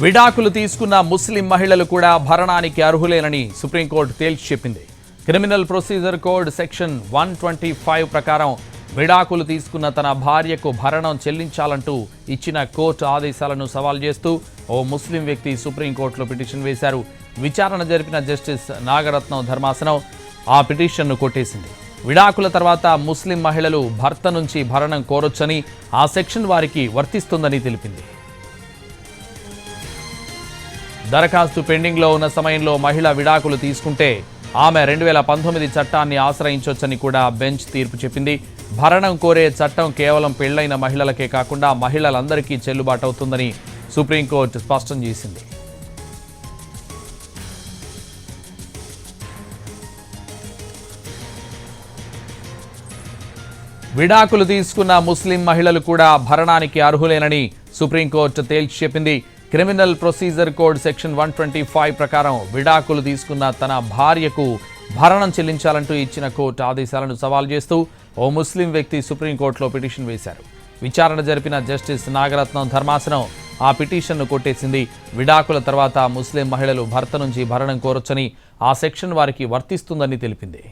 విడాకులు తీసుకున్న ముస్లిం మహిళలు కూడా భరణానికి అర్హులేనని సుప్రీంకోర్టు తేల్చి చెప్పింది. Criminal procedure code section one twenty five ప్రకారం విడాకులు తీసుకున్న తన భార్యకు భరణం చెల్లించాలంటూ ఇచ్చిన కోర్టు ఆదేశాలను సవాల్ చేస్తూ ఓ ముస్లిం వ్యక్తి సుప్రీంకోర్టులో పిటిషన్ వేశారు. విచారణ జరిపిన జస్టిస్ నాగరత్నం ధర్మాసనం ఆ పిటిషన్ను కొట్టేసింది. విడాకుల తర్వాత ముస్లిం మహిళలు భర్త నుంచి భరణం కోరొచ్చని ఆ సెక్షన్ వారికి వర్తిస్తుందని తెలిపింది. దరఖాస్తు పెండింగ్లో ఉన్న సమయంలో మహిళ విడాకులు తీసుకుంటే ఆమె రెండు వేల పంతొమ్మిది చట్టాన్ని ఆశ్రయించొచ్చని కూడా బెంచ్ తీర్పు చెప్పింది. భరణం కోరే చట్టం కేవలం పెళ్ళైన మహిళలకే కాకుండా మహిళలందరికీ చెల్లుబాటు అవుతుందని సుప్రీంకోర్టు స్పష్టం చేసింది. విడాకులు తీసుకున్న ముస్లిం మహిళలు కూడా భరణానికి అర్హులేనని సుప్రీంకోర్టు తేల్చి చెప్పింది. Criminal procedure code section one twenty five ప్రకారం విడాకులు తీసుకున్న తన భార్యకు భరణం చెల్లించాలంటూ ఇచ్చిన కోర్టు ఆదేశాలను సవాల్ చేస్తూ ఓ ముస్లిం వ్యక్తి సుప్రీంకోర్టులో పిటిషన్ వేశారు. విచారణ జరిపిన జస్టిస్ నాగరత్నం ధర్మాసనం ఆ పిటిషన్ను కొట్టేసింది. విడాకుల తర్వాత ముస్లిం మహిళలు భర్త నుంచి భరణం కోరొచ్చని ఆ సెక్షన్ వారికి వర్తిస్తుందని తెలిపింది.